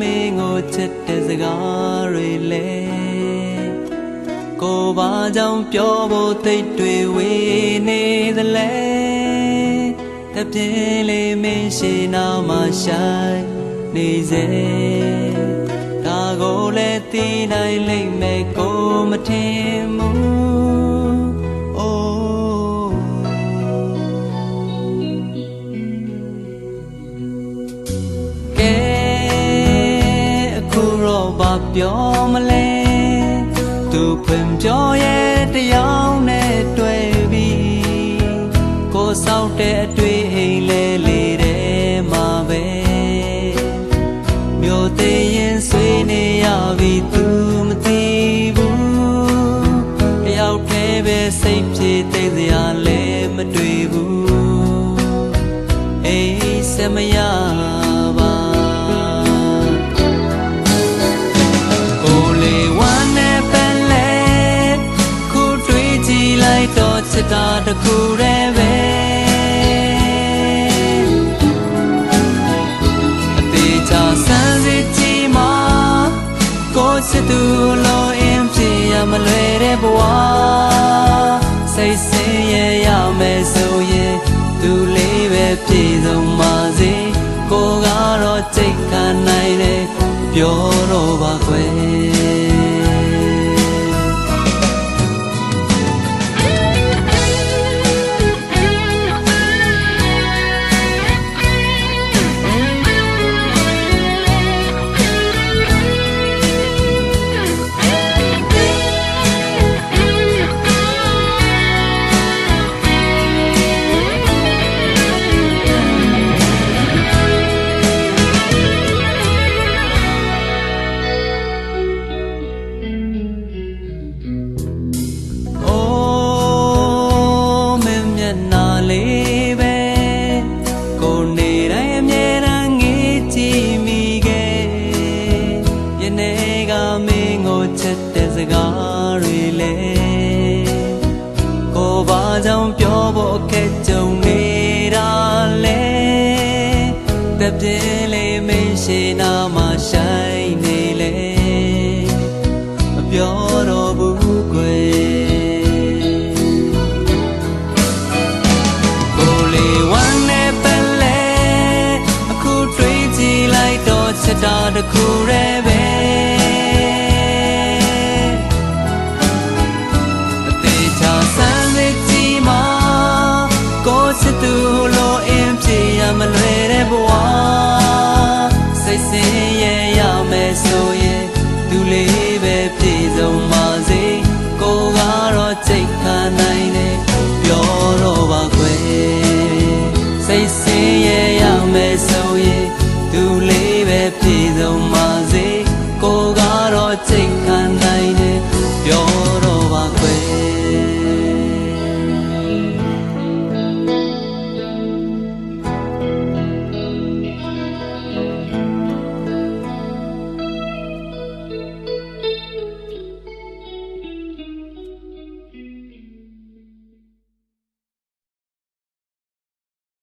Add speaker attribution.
Speaker 1: မင်းကိုချစ်တဲ့စကားတွေလဲကိုဘာကြောင့်ပြောဖို့တိတ်တွေဝေနေသလဲတပြင်းလေးမင်းရှိနာမှာရှိုင်းနေစေဒါကိုလည်းသိနိုင်လိမ့်မယ်ကိုမထင်ဘူး ဘာပြောမလဲသူဖွင့်ပြောရဲ့တရားနဲ့တွေ့ပြီကိုဆောက်တဲ့အတွေ့အိမ်လဲလေးတဲ့မှာပဲမြို့သေးရင်ဆွေးနေရပြီသူမသိဘူးတယောက်တည်းပဲစိတ်ပြေသိစရာလဲမတွေ့ဘူးအေးစမရ ည့်လိုက်တော့ချစ်တာတစ်ခုတည်းပဲအသေးချာစမ်းစစ်ကြည့်မှာကိုချစ်သူလိုအင်းဖြစ်ရမလွယ်တဲ့ဘဝစိတ်ဆင်းရဲရမယ်ဆိုရင်သူလေးပဲပြည့်စုံပါစေကိုကတော့စိတ်ခံနိုင်တယ်ပြောတော့ပါခွဲ နေ့ကမင်းကိုချစ်တဲ့စကားတွေလေကိုဘာကြောင့်ပြောဖို့အခက်ကြုံနေတာလဲတပြင်းလေးမင်းရှိနာမှာရှိုင်းနေလေမပြောတော့ဘူးကွယ်ကိုလေးဝမ်းနဲ့ပလဲအခုတွေးကြည့်လိုက်တော့ချစ်တာတစ်ခု သူလိုအင်းပြေရမလွယ်တဲ့ဘဝစိတ်ဆင်းရဲရမယ်ဆိုရင်သူလေးပဲပြေဆုံးပါစေကိုကတော့စိတ်ခံနိုင်တယ်ပြောတော့ပါခွဲစိတ်ဆင်းရဲရမယ်ဆိုရင်သူလေးပဲပြေဆုံးပါ